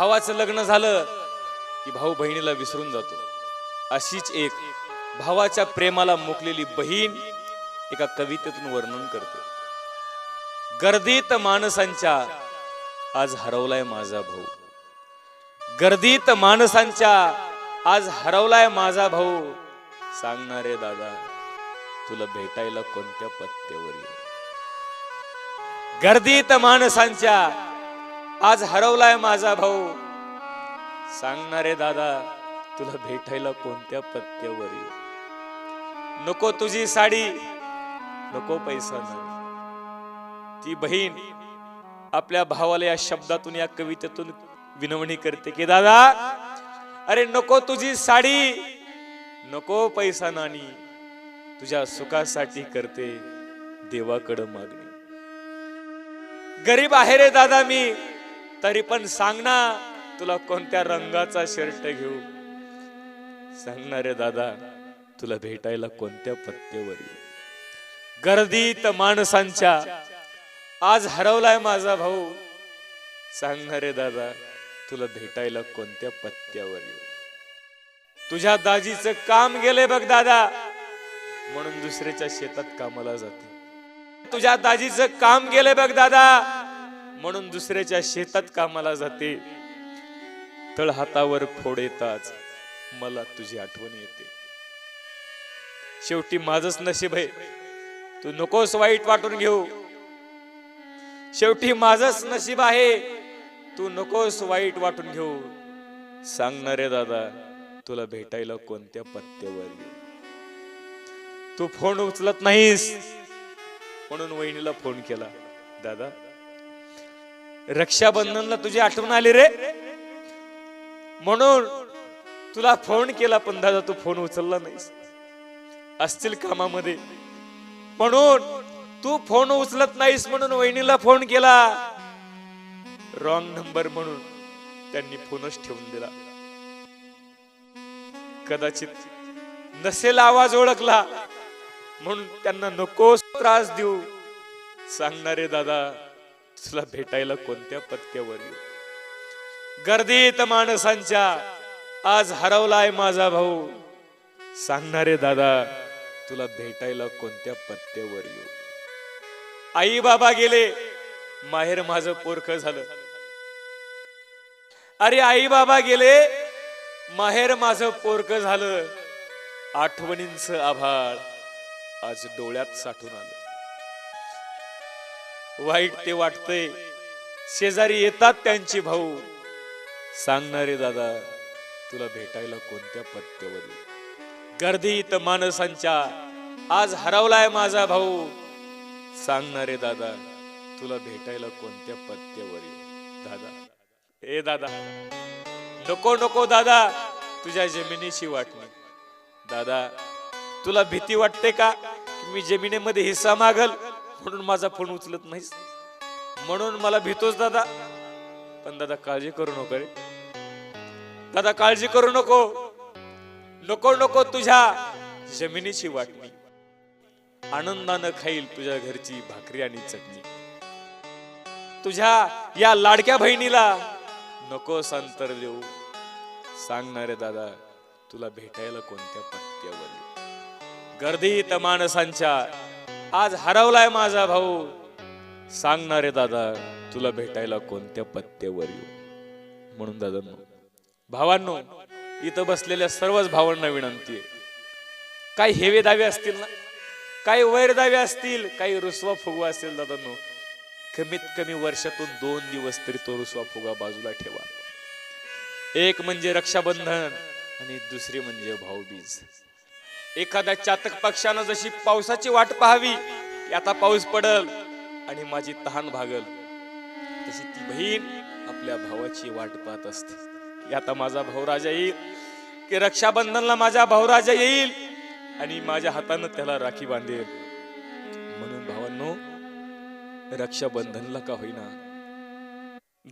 भावाचं लग्न झालं की भाऊ बहिणीला विसरून जातो. अशीच एक भावाच्या प्रेमाला मुकलेली बहीण एका कवितेतून वर्णन करते. गर्दीत माणसांच्या आज हरवलाय माझा भाऊ. गर्दीत माणसांच्या आज हरवलाय माझा भाऊ. सांगणारे दादा तुला भेटायला कोणत्या पत्त्यावर गर्दीत माणसांच्या आज हरवलाय माझा भाऊ. सांगणारे दादा तुला भेटायला कोणत्या पत्त्यावर येऊ? नको तुझी साडी नको पैसा नाही ती बहीण आपल्या भावाला या शब्दातून या कवितेतून विनवणी करते की दादा अरे नको तुझी साडी नको पैसा नाणी. तुझ्या सुखासाठी करते देवाकडं मागणी. गरीब आहे रे दादा मी. तरी पण सांग ना तुला कोणत्या रंगाचा शर्ट घेऊ? सांगणार रे दादा तुला भेटायला कोणत्या पत्त्यावर येऊ? गर्दीत माणसांच्या आज हरवलाय माझा भाऊ. सांगणार रे दादा तुला भेटायला कोणत्या पत्त्यावर येऊ? तुझ्या दाजीचं काम गेले बघ दादा म्हणून दुसऱ्याच्या शेतात कामाला जाते. तुझ्या दाजीचं काम गेले बघ दादा म्हणून दुसऱ्याच्या शेतात कामाला जाते. तळ हातावर फोड येताच मला तुझी आठवण येते. शेवटी माझच नशीब आहे. तू नकोस वाईट वाटून घेऊ. शेवटी माझच नशीब आहे. तू नकोस वाईट वाटून घेऊ. सांगणारे दादा तुला भेटायला कोणत्या पत्त्यावर तू फोन उचलत नाहीस. म्हणून वहिनीला फोन केला. दादा रक्षाबंधनला तुझी आठवण आली रे? म्हणून तुला फोन केला पण दादा तू फोन उचलला नाहीस. असतील कामामध्ये. म्हणून तू फोन उचलत नाहीस म्हणून वहिनीला फोन केला. रॉंग नंबर म्हणून त्यांनी फोनच ठेवून दिला. कदाचित नसेल आवाज ओळखला म्हणून त्यांना नको त्रास देऊ. सांगणारे दादा तुला भेटायला कोणत्या पत्त्यावर येऊ? गर्दीत माणसांच्या आज हरवलाय माझा भाऊ. सांगणारे दादा तुला भेटायला कोणत्या पत्त्यावर येऊ? आई बाबा गेले माहेर माझं पोरख झालं. अरे आई बाबा गेले माहेर माझं पोरक झालं. आठवणींच आभाळ आज डोळ्यात साठून आलं. वाईट ते वाटतंय. शेजारी येतात त्यांची भाऊ. सांगणारे दादा तुला भेटायला कोणत्या पत्त्यावर गर्दीत माणसांच्या. आज हरवलाय माझा भाऊ. सांगणारे दादा तुला भेटायला कोणत्या पत्त्यावर दादा. ए दादा नको नको दादा तुझ्या जमिनीची वाटणी दादा तुला भीती वाटते का मी जमिनीमध्ये हिस्सा मागल? म्हणून माझा फोन उचलत नाहीस? म्हणून मला भीतोस दादा. पण दादा काळजी करू नको रे. दादा काळजी करू नको. नको नको तुझ्या जमिनीची वाटणी. आनंदानं खाईल तुझ्या घरची भाकरी आणि चटणी. तुझ्या या लाडक्या बहिणीला नको सांतर देऊ. सांगणारे दादा तुला भेटायला कोणत्या पत्त्यावर गर्दीत माणसांच्या आज हरवलाय माझा भाऊ. सांगणारे दादा तुला भेटायला कोणत्या पत्त्यावर येऊ? म्हणून दादा भावांनो इथं बसलेल्या सर्वच भावांना विनंती आहे. काही हेवे दावे असतील ना? काही वैर दावे असतील काही रुसवा फुगवा असतील दादांनो. कमीत कमी वर्षातून दोन दिवस तरी तो रुसवा फुगा बाजूला ठेवा. एक म्हणजे रक्षाबंधन आणि दुसरी म्हणजे भाऊबीज. एखाद्या चातक पक्षानं जशी पावसाची वाट पाहावी की आता पाऊस पडल आणि माझी तहान भागल तशी ती बहीण आपल्या भावाची वाट पाहत असते. की आता माझा भाऊराजा येईल की रक्षाबंधनला माझा भाऊराजा येईल आणि माझ्या हातानं त्याला राखी बांधेल. म्हणून भावांनो रक्षाबंधनला का होईना?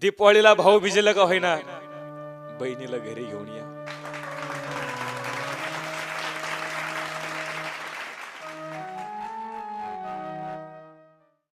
दीपावळीला भाऊ भिजेला का होईना? बहिणीला घरी घेऊन या.